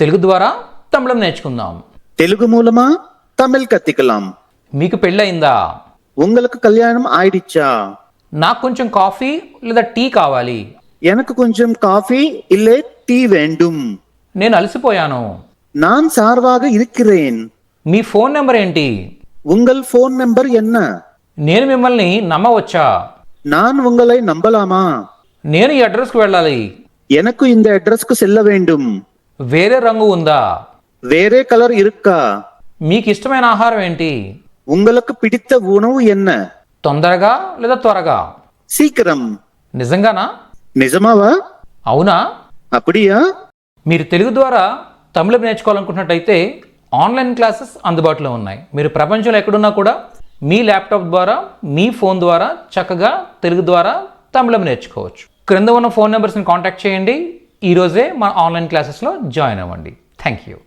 తెలుగు ద్వారా తమిళం నేర్చుకుందాం. తెలుగు మూలమా? తమిళ్ కత్తికలాం. మీకు పెళ్ళయిందా? ఉంగలకు కళ్యాణం ఆయిడిచ్చా? నాకు కొంచెం కాఫీ లేదా టీ కావాలి. ఎనకు కొంచెం కాఫీ ఇల్లే టీ వేండుం. నేను అలసిపోయాను. నాన్ సార్వాగా ఇరుక్కిరేన్. మీ ఫోన్ నెంబర్ ఏంటి? ఉంగల్ ఫోన్ నెంబర్ ఎన్న? నేను మిమ్మల్ని నమ్మవచ్చా? నాన్ ఉంగలై నంబలామా? నేను ఈ అడ్రస్కు వెళ్ళాలి. ఎనకు ఇంత అడ్రస్కు సెల్ల వేండుం. వేరే రంగు ఉందా வேறே கலர் இருக்கா మీకు ఇష్టమైన ఆహారం ఏంటి உங்களுக்கு பிடித்த உணவு என்ன తొందరగా లేదా త్వరగా சீக்கிரம் నిజంగానా నిజమావా అవునా அப்படியா మీరు తెలుగు ద్వారా తమిళం నేర్చుకోవాలనుకుంటున్నట్టయితే ఆన్లైన్ క్లాసెస్ అందుబాటులో ఉన్నాయి మీరు ప్రపంచంలో ఎక్కడున్నా కూడా మీ ల్యాప్టాప్ ద్వారా మీ ఫోన్ ద్వారా చక్కగా తెలుగు ద్వారా తమిళం నేర్చుకోవచ్చు క్రింద ఉన్న ఫోన్ నెంబర్స్ని కాంటాక్ట్ చేయండి ఈరోజే మన ఆన్లైన్ క్లాసెస్లో జాయిన్ అవ్వండి. Thank you.